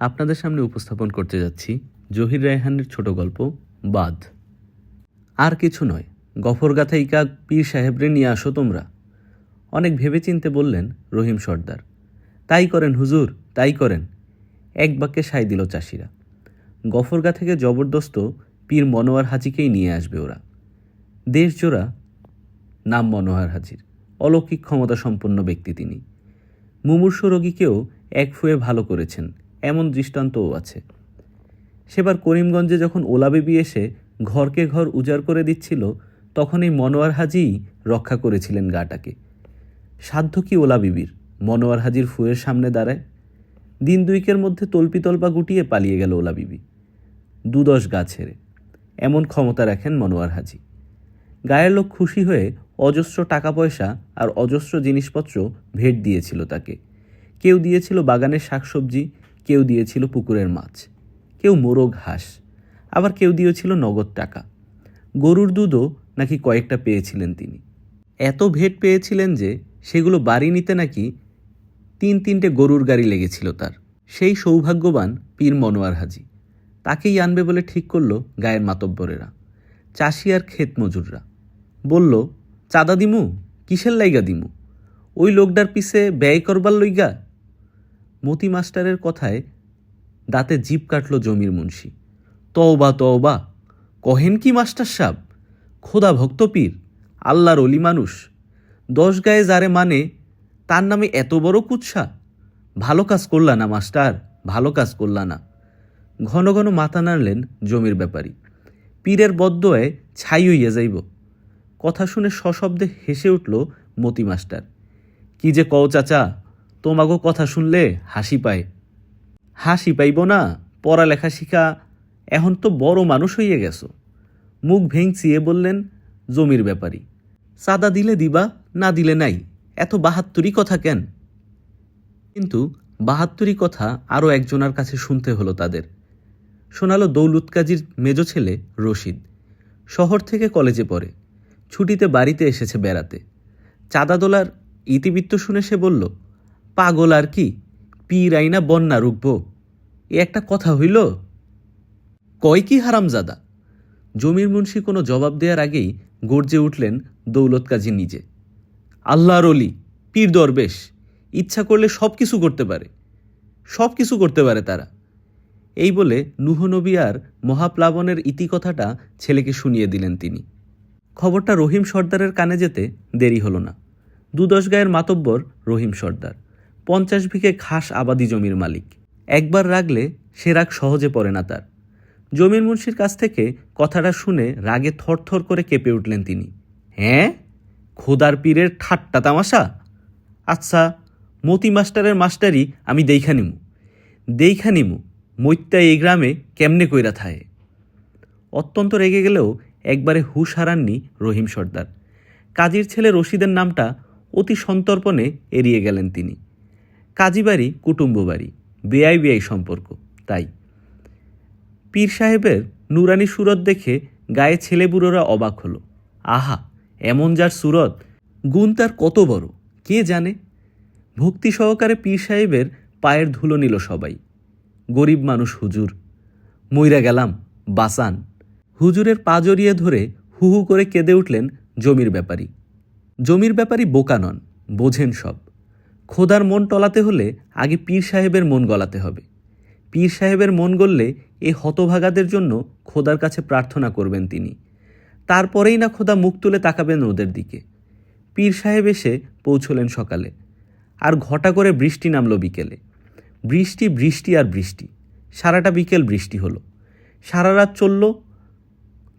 আপনাদের সামনে উপস্থাপন করতে যাচ্ছি জহির রায়হানের ছোট গল্প, বাদ। আর কিছু নয় গফরগাথাইকা পীর সাহেবরে নিয়ে আসো তোমরা। অনেক ভেবেচিন্তে বললেন রহিম সর্দার, তাই করেন হুজুর, তাই করেন। এক বাক্যে সাই দিল চাষিরা। গফরগা থেকে জবরদস্ত পীর মনোয়ার হাজিকেই নিয়ে আসবে ওরা। দেশজোড়া নাম মনোয়ার হাজির, অলৌকিক ক্ষমতা সম্পন্ন ব্যক্তি তিনি। মুমূর্ষ রোগীকেও এক ফুয়ে ভালো করেছেন। এমন দৃষ্টান্তও আছে। সেবার করিমগঞ্জে যখন ওলা বিবি এসে ঘরকে ঘর উজাড় করে দিচ্ছিল তখন এই মনোয়ার হাজিই রক্ষা করেছিলেন গাটাকে। সাধ্য কি ওলা বিবির? মনোয়ার হাজির ফুয়ের সামনে দাঁড়ায়। দিন দুইকের মধ্যে তল্পিতল্পা গুটিয়ে পালিয়ে গেল ওলা বিবি। দুদশ গা ছেড়ে। এমন ক্ষমতা রাখেন মনোয়ার হাজি। গায়ের লোক খুশি হয়ে অজস্র টাকা পয়সা আর অজস্র জিনিসপত্র ভেট দিয়েছিল তাকে। কেউ দিয়েছিল বাগানের শাকসবজি কেউ দিয়েছিল পুকুরের মাছ, কেউ মোরগ হাঁস, আবার কেউ দিয়েছিল নগদ টাকা। গরুর দুধও নাকি কয়েকটা পেয়েছিলেন তিনি। এত ভেট পেয়েছিলেন যে সেগুলো বাড়ি নিতে নাকি তিন তিনটে গরুর গাড়ি লেগেছিল তার। সেই সৌভাগ্যবান পীর মনোয়ার হাজি, তাকেই আনবে বলে ঠিক করল গায়ের মাতব্বরেরা, চাষি আর ক্ষেত মজুররা। বলল, চাঁদা দিমু? কিসের লাইগা দিমু? ওই লোকটার পিছে ব্যয় করবার লইগা মতি মাস্টারের কথায় দাঁতে জিপ কাটল জমির মুন্সি। তওবা তওবা, কহেন কি মাস্টার সাব? খোদা ভক্ত পীর, আল্লাহর অলি মানুষ। দশ গায়ে যারে মানে তার নামে এত বড় কুৎসা। ভালো কাজ করলা না মাস্টার, ভালো কাজ করলা না। ঘন ঘন মাথা নাড়লেন জমির ব্যাপারী। পীরের বদ্দয়ে ছাই হইয়া যাইব। কথা শুনে সশব্দে হেসে উঠল মতি মাস্টার। কি যে কও চাচা তোমাগো কথা শুনলে হাসি পায়। হাসি পাইব না, পড়ালেখা শিখা, এখন তো বড় মানুষ হইয়া গেছো। মুখ ভেঙচিয়ে বললেন, জমির ব্যাপারী, চাঁদা দিলে দিবা, না দিলে নাই, এত বাহাত্তরই কথা কেন? কিন্তু বাহাত্তরি কথা আরও একজনার কাছে শুনতে হলো তাদের। শোনালো দৌলত কাজীর মেজ ছেলে রশিদ। শহর থেকে কলেজে পড়ে। ছুটিতে বাড়িতে এসেছে বেড়াতে। চাঁদা দোলার ইতিবৃত্ত শুনে সে বলল পাগল আর কি? পীর আইনা বন্যা রুখব। এ একটা কথা হইল? কয় কি হারামজাদা? জমির মুন্সি কোনো জবাব দেওয়ার আগেই গর্জে উঠলেন দৌলত কাজী নিজে। আল্লাহর অলি, পীর দরবেশ, ইচ্ছা করলে সব কিছু করতে পারে। সব কিছু করতে পারে তারা। এই বলে নুহনবী আর মহাপ্লাবনের ইতিকথাটা ছেলেকে শুনিয়ে দিলেন তিনি। খবরটা রহিম সর্দারের কানে যেতে দেরি হলো না। দুদশ গায়ের মাতব্বর রহিম সর্দার। পঞ্চাশ বিঘে খাস আবাদি জমির মালিক। একবার রাগলে সে রাগ সহজে পড়ে না তার। জমির মুন্সির কাছ থেকে কথাটা শুনে রাগে থরথর করে কেঁপে উঠলেন তিনি। হ্যাঁ? খোদার পীরের ঠাট্টা তামাশা? আচ্ছা মতি মাস্টারের মাস্টারই আমি দেইখা নিমু। দেইখা নিমু মৈত্যা এই গ্রামে কেমনে কইরা থায়ে? অত্যন্ত রেগে গেলেও একবারে হুশ হারাননি রহিম সর্দার। কাজীর ছেলে রশিদের নামটা অতি সন্তর্পণে এড়িয়ে গেলেন তিনি। কাজী বাড়ি কুটুম্ব বাড়ি বেআই বেআই সম্পর্ক, তাই। পীর সাহেবের নুরানি সুরত দেখে গায়ে ছেলেবুড়োরা অবাক হলো। আহা, এমন যার সুরত? গুণ তার কত বড়, কে জানে? ভক্তি সহকারে পীর সাহেবের পায়ের ধুলো নিল সবাই। গরিব মানুষ হুজুর। মইরা গেলাম বাসান হুজুরের পা জড়িয়ে ধরে হু হু করে কেঁদে উঠলেন জমির ব্যাপারী। জমির ব্যাপারী বোকা নন, বোঝেন সব। খোদার মন টলাতে হলে আগে পীর সাহেবের মন গলাতে হবে। পীর সাহেবের মন গললে এ হতভাগাদের জন্য খোদার কাছে প্রার্থনা করবেন তিনি। তারপরেই না খোদা মুখ তুলে তাকাবেন ওদের দিকে। পীর সাহেব এসে পৌঁছলেন সকালে। আর ঘটা করে বৃষ্টি নামল বিকেলে। বৃষ্টি বৃষ্টি আর বৃষ্টি। সারাটা বিকেল বৃষ্টি হলো। সারা রাত চলল।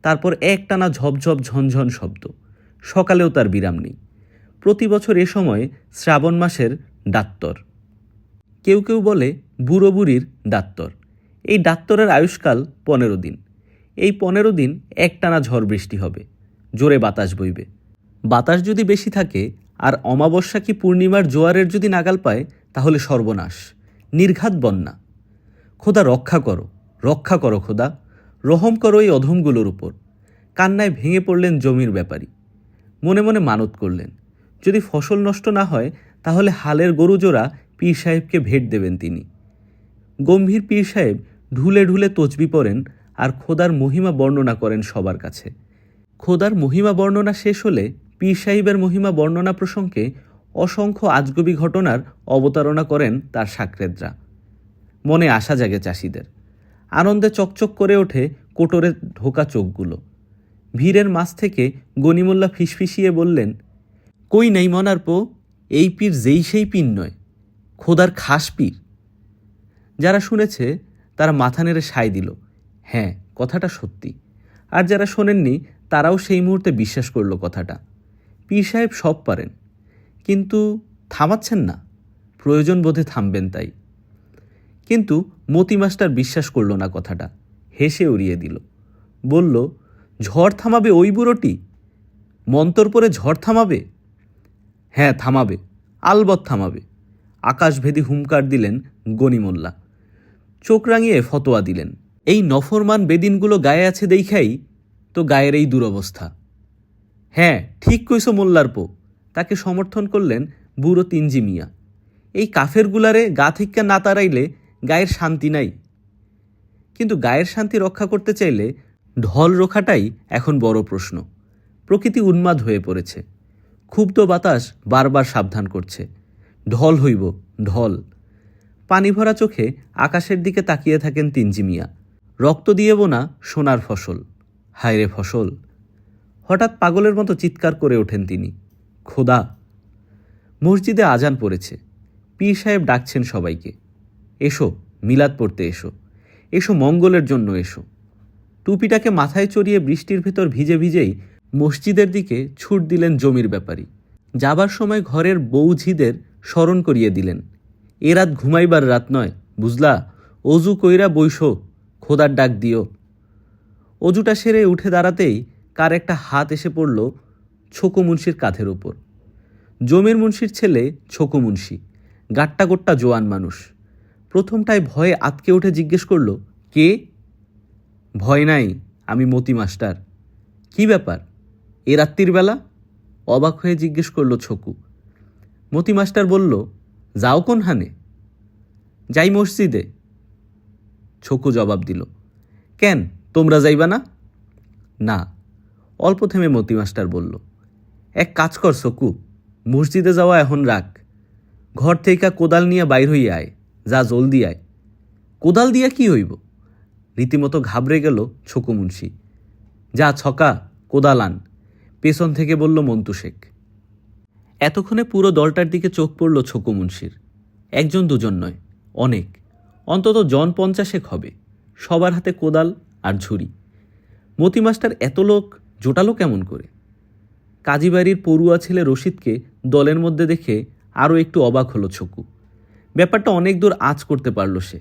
তারপর একটানা ঝপঝপ ঝনঝন শব্দ। সকালেও তার বিরাম নেই। প্রতি বছর এ সময় শ্রাবণ মাসের ডাত্তর কেউ কেউ বলে বুড়ো বুড়ির ডাত্তর এই ডাত্তরের আয়ুষ্কাল পনেরো দিন। এই পনেরো দিন একটানা ঝড় বৃষ্টি হবে। জোরে বাতাস বইবে। বাতাস যদি বেশি থাকে, আর অমাবস্যা কি পূর্ণিমার জোয়ারের যদি নাগাল পায়, তাহলে সর্বনাশ। নির্ঘাত বন্যা। খোদা রক্ষা করো রক্ষা করো খোদা। রহম করো এই অধমগুলোর উপর। কান্নায় ভেঙে পড়লেন জমির ব্যাপারী। মনে মনে মানত করলেন। যদি ফসল নষ্ট না হয়, তাহলে হালের গরু জোড়া পীর সাহেবকে ভেট দেবেন তিনি। গম্ভীর পীর সাহেব ঢুলে ঢুলে তচবি পড়েন আর খোদার মহিমা বর্ণনা করেন সবার কাছে। খোদার মহিমা বর্ণনা শেষ হলে পীর সাহেবের মহিমা বর্ণনা প্রসঙ্গে অসংখ্য আজগবি ঘটনার অবতারণা করেন তার সাকরেদরা। মনে আশা জাগে চাষিদের। আনন্দে চকচক করে ওঠে কোটরে ঢোকা চোখগুলো। ভিড়ের মাছ থেকে গনিমুল্লা ফিসফিসিয়ে বললেন কই নেই মনার পো? এই পীর যেই সেই পীর নয়, খোদার খাস পীর। যারা শুনেছে, তারা মাথা নেড়ে সায় দিল হ্যাঁ কথাটা সত্যি। আর যারা শোনেননি, তারাও সেই মুহূর্তে বিশ্বাস করল কথাটা। পীর সাহেব সব পারেন, কিন্তু থামাচ্ছেন না, প্রয়োজন বোধে থামবেন তাই। কিন্তু মতি মাস্টার বিশ্বাস করল না কথাটা, হেসে উড়িয়ে দিল। বলল, ঝড় থামাবে ওই বুড়োটি? মন্তর পরে ঝড় থামাবে? হ্যাঁ থামাবে। আলবৎ থামাবে। আকাশভেদী হুমকার দিলেন গনিমোল্লা। চোখ রাঙিয়ে ফতোয়া দিলেন, এই নফরমান বেদিনগুলো গায়ে আছে দেখাই তো গায়ের এই দুরবস্থা। হ্যাঁ ঠিক কইছো মোল্লার পো তাকে সমর্থন করলেন বুড়ো তিনজি মিয়া। এই কাফেরগুলারে গা থেকে না তাড়াইলে গায়ের শান্তি নাই। কিন্তু গায়ের শান্তি রক্ষা করতে চাইলে ঢল রোখাটাই এখন বড় প্রশ্ন। প্রকৃতি উন্মাদ হয়ে পড়েছে। ক্ষুব্ধ বাতাস বারবার সাবধান করছে। ঢল হইব, ঢল। পানি ভরা চোখে আকাশের দিকে তাকিয়ে থাকেন তিনজি মিয়া। রক্ত দিয়েব না সোনার ফসল। হায়রে ফসল। হঠাৎ পাগলের মতো চিৎকার করে ওঠেন তিনি। খোদা। মসজিদে আজান পড়েছে। পীর সাহেব ডাকছেন সবাইকে। এসো, মিলাদ পড়তে এসো। এসো মঙ্গলের জন্য এসো। টুপিটাকে মাথায় চড়িয়ে বৃষ্টির ভেতর ভিজে ভিজেই মসজিদের দিকে ছুট দিলেন জমির ব্যাপারী। যাবার সময় ঘরের বৌঝিদের স্মরণ করিয়ে দিলেন। এ রাত ঘুমাইবার রাত নয়, বুঝলা? অজু কইরা বইসো, খোদার ডাক দিও। অজুটা সেরে উঠে দাঁড়াতেই কার একটা হাত এসে পড়ল ছোকো মুন্সির কাঁধের ওপর জমির মুন্সির ছেলে ছোকো মুন্সি গাট্টা গোট্টা জোয়ান মানুষ। প্রথমটায় ভয়ে আতকে উঠে জিজ্ঞেস করল, কে? ভয় নাই, আমি মতি মাস্টার। কি ব্যাপার? এ রাত্রির বেলা অবাক হয়ে জিজ্ঞেস করল ছকু। মতি মাস্টার বলল, যাও কোন হানে যাই মসজিদে। ছকু জবাব দিল, কেন, তোমরা যাইবা না? না। অল্প থেমে মতি মাস্টার বলল, এক কাজ কর সকু মসজিদে যাওয়া এখন রাখ। ঘর থেকে কোদাল নিয়ে বাইর হইয়া আয়, যা জলদি আয়। কোদাল দিয়া কি হইব? রীতিমতো ঘাবড়ে গেল ছকু মুন্সি। যা ছকা, কোদাল আন। পেছন থেকে বলল মন্তু শেখ। এতক্ষণে পুরো দলটার দিকে চোখ পড়ল ছকু মুন্সির। একজন দুজন নয়, অনেক। অন্তত জন পঞ্চাশেক হবে, সবার হাতে কোদাল আর ঝুড়ি। মতি মাস্টার এত লোক, জোটালো কেমন করে? কাজীবাড়ির পড়ুয়া ছেলে রশিদকে দলের মধ্যে দেখে আরও একটু অবাক হলো ছকু। ব্যাপারটা অনেক দূর আঁচ করতে পারল সে।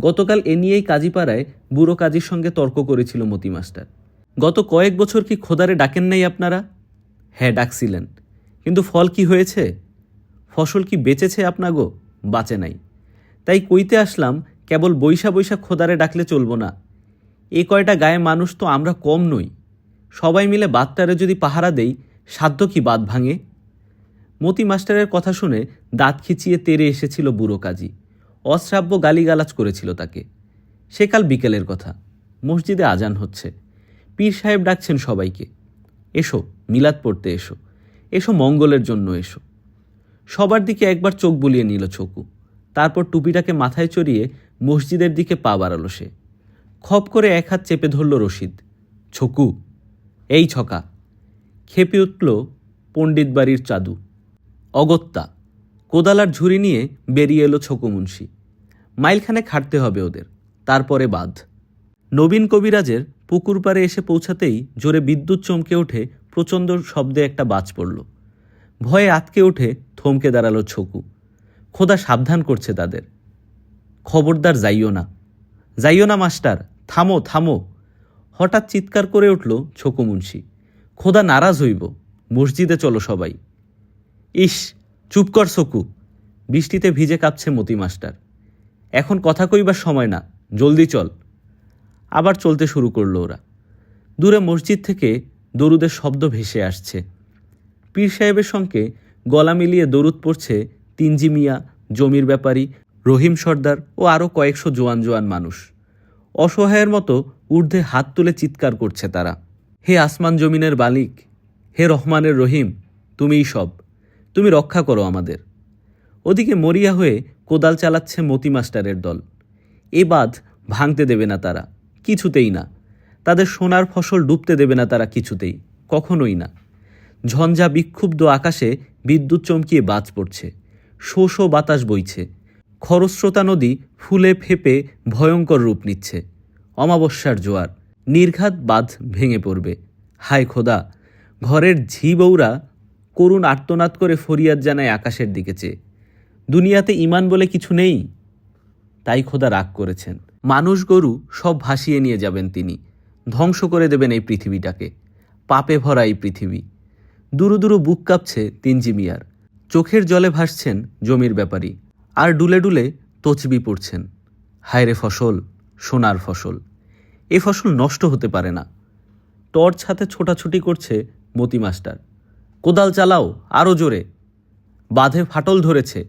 গতকাল এ নিয়েই কাজীপাড়ায় বুড়ো কাজীর সঙ্গে তর্ক করেছিল মতি মাস্টার। গত কয়েক বছর কি খোদারে ডাকেন নাই আপনারা? হ্যাঁ ডাকছিলেন। কিন্তু ফল কি হয়েছে? ফসল কি বেঁচেছে আপনাগো? বাঁচে নাই। তাই কইতে আসলাম, কেবল বৈশা বৈশা খোদারে ডাকলে চলবো না। এ কয়টা গায়ে মানুষ তো আমরা কম নই। সবাই মিলে বাদটারে যদি পাহারা দেই, সাধ্য কি বাদ ভাঙে? মতি মাস্টারের কথা শুনে দাঁত খিচিয়ে তেরে এসেছিল বুড়ো কাজী। অশ্রাব্য গালিগালাজ করেছিল তাকে। সেকাল বিকেলের কথা। মসজিদে আজান হচ্ছে। পীর সাহেব ডাকছেন সবাইকে। এসো, মিলাদ পড়তে এসো। এসো, মঙ্গলের জন্য এসো। সবার দিকে একবার চোখ বুলিয়ে নিল ছকু। তারপর টুপিটাকে মাথায় চড়িয়ে মসজিদের দিকে পা বাড়ালো সে। খপ করে এক হাত চেপে ধরল রশিদ। ছকু, এই ছকা। খেপে উঠল পণ্ডিত বাড়ির চাদু। অগত্যা, কোদালার ঝুড়ি নিয়ে বেরিয়ে এলো ছকু মুন্সি। মাইলখানে খাটতে হবে ওদের, তারপরে বাদ নবীন কবিরাজের পুকুর পাড়ে এসে পৌঁছাতেই জোরে বিদ্যুৎ চমকে ওঠে, প্রচণ্ড শব্দে একটা বাজ পড়ল। ভয়ে আতকে উঠে থমকে দাঁড়াল ছকু। খোদা সাবধান করছে তাদের। খবরদার যাইও না। যাইও না, মাস্টার। থামো থামো। হঠাৎ চিৎকার করে উঠল ছকু মুন্সি। খোদা নারাজ হইব। মসজিদে চলো সবাই। ইস, চুপ কর সকু বৃষ্টিতে ভিজে কাঁপছে মতি মাস্টার। এখন কথা কইবার সময় না। জলদি চল। আবার চলতে শুরু করল ওরা। দূরে মসজিদ থেকে দরুদের শব্দ ভেসে আসছে। পীর সাহেবের সঙ্গে গলা মিলিয়ে দরুদ পড়ছে তিনজি মিয়া, জমির ব্যাপারী, রহিম সর্দার ও আরও কয়েকশো জোয়ান জোয়ান মানুষ। অসহায়ের মতো ঊর্ধ্বে হাত তুলে চিৎকার করছে তারা। হে আসমান জমিনের বালিক হে রহমানের রহিম, তুমিই সব। তুমি রক্ষা করো আমাদের। ওদিকে মরিয়া হয়ে কোদাল চালাচ্ছে মতি মাস্টারের দল। এ বাঁধ ভাঙতে দেবে না তারা। কিছুতেই না। তাদের সোনার ফসল ডুবতে দেবে না তারা কিছুতেই, কখনোই না। ঝঞ্ঝা বিক্ষুব্ধ আকাশে বিদ্যুৎ চমকিয়ে বাজ পড়ছে। শো শো বাতাস বইছে। খরস্রোতা নদী ফুলে ফেপে ভয়ঙ্কর রূপ নিচ্ছে। অমাবস্যার জোয়ার, নির্ঘাত বাঁধ ভেঙে পড়বে। হায় খোদা, ঘরের ঝি বউরা করুণ আর্তনাদ করে ফরিয়াদ জানায় আকাশের দিকে চেয়ে। দুনিয়াতে ইমান বলে কিছু নেই? তাই খোদা রাগ করেছেন। মানুষ গরু সব ভাসিয়ে নিয়ে যাবেন তিনি। ধ্বংস করে দেবেন এই পৃথিবীটাকে। পাপে ভরা এই পৃথিবী। দুরু দুরু বুক কাঁপছে তিনজি মিয়ার চোখের জলে ভাসছেন জমির ব্যাপারী। আর ডুলে ডুলে তচবি পড়ছেন। হায়রে ফসল, সোনার ফসল। এ ফসল নষ্ট হতে পারে না। টর্চ হাতে ছোটাছুটি করছে মতি মাস্টার। কোদাল চালাও আরও জোরে। বাঁধে ফাটল ধরেছে।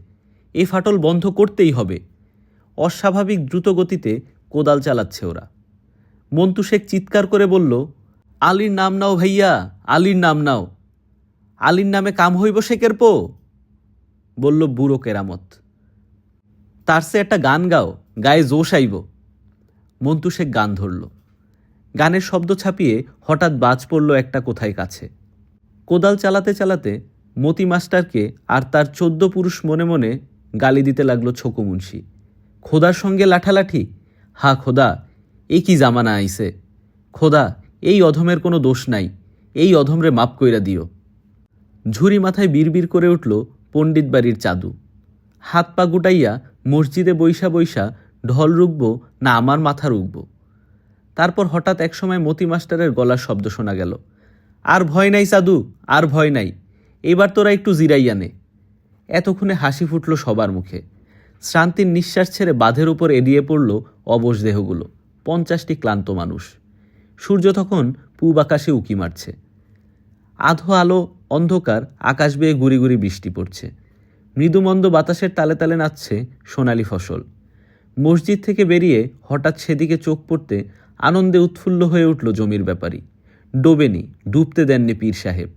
এ ফাটল বন্ধ করতেই হবে। অস্বাভাবিক দ্রুত গতিতে কোদাল চালাচ্ছে ওরা। মন্তু শেখ চিৎকার করে বলল, আলীর নাম নাও ভাইয়া, আলীর নাম নাও। আলীর নামে কাম হইব শেখের পো? বলল বুড়ো কেরামত। তার সে একটা গান গাও, গায়ে জোশ আইব। মন্তু শেখ গান ধরল। গানের শব্দ ছাপিয়ে হঠাৎ বাজ পড়ল একটা কোথায় কাছে। কোদাল চালাতে চালাতে মতি মাস্টারকে আর তার চোদ্দ পুরুষ মনে মনে গালি দিতে লাগল ছোকো মুন্সি। খোদার সঙ্গে লাঠালাঠি? হা, খোদা, এ কি জামানা আইছে? খোদা, এই অধমের কোনো দোষ নাই, এই অধমরে মাপ কইরা দিও। ঝুরি মাথায় বিড়বিড় করে উঠল পণ্ডিত বাড়ির চাদু। হাত পা গুটাইয়া মসজিদে বৈশা বৈশা ঢল রুখব না আমার মাথা রুখব। তারপর হঠাৎ একসময় মতি মাস্টারের গলার শব্দ শোনা গেল। আর ভয় নাই সাধু আর ভয় নাই, এবার তোরা একটু জিরাইয়া নে। এতক্ষণে হাসি ফুটল সবার মুখে। শ্রান্তির নিঃশ্বাস ছেড়ে বাঁধের উপর এড়িয়ে পড়ল অবশ দেহগুলো। পঞ্চাশটি ক্লান্ত মানুষ। সূর্য তখন পূব আকাশে উকি মারছে। আধো আলো, অন্ধকার, আকাশ বেয়ে গুড়ি গুড়ি বৃষ্টি পড়ছে। মৃদুমন্দ বাতাসের তালে তালে নাচছে সোনালি ফসল। মসজিদ থেকে বেরিয়ে হঠাৎ সেদিকে চোখ পড়তে আনন্দে উৎফুল্ল হয়ে উঠল জমির ব্যাপারী। ডোবেনি, ডুবতে দেননি পীর সাহেব।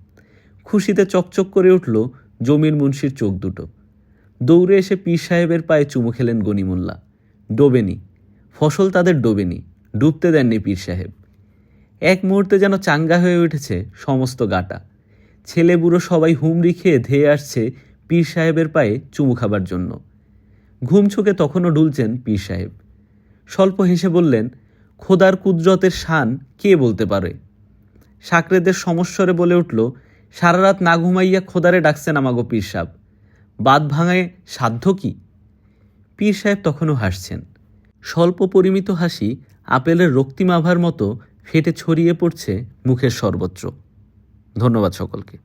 খুশিতে চকচক করে উঠল জমির মুন্সির চোখ দুটো। দৌড়ে এসে পীর সাহেবের পায়ে চুমু খেলেন গনিমুল্লা। ডোবেনি। ফসল তাদের ডোবেনি, ডুবতে দেননি পীর সাহেব। এক মুহূর্তে যেন চাঙ্গা হয়ে উঠেছে সমস্ত গাটা। ছেলে বুড়ো সবাই হুমড়ি খেয়ে ধেয়ে আসছে পীর সাহেবের পায়ে চুমু খাবার জন্য। ঘুম ছুকে তখনও ডুলছেন পীর সাহেব। স্বল্প হেসে বললেন, খোদার কুদরতের শান কে বলতে পারে? সাকরেদের সমস্বরে বলে উঠল, সারা রাত না ঘুমাইয়া খোদারে ডাকছেন আমাগো পীর সাহেব। বাদ ভাঙায় সাধ্য কি? পীর সাহেব তখনও হাসছেন। স্বল্প পরিমিত হাসি আপেলের রক্তিমাভার মতো ফেটে ছড়িয়ে পড়ছে মুখের সর্বত্র। ধন্যবাদ সকলকে।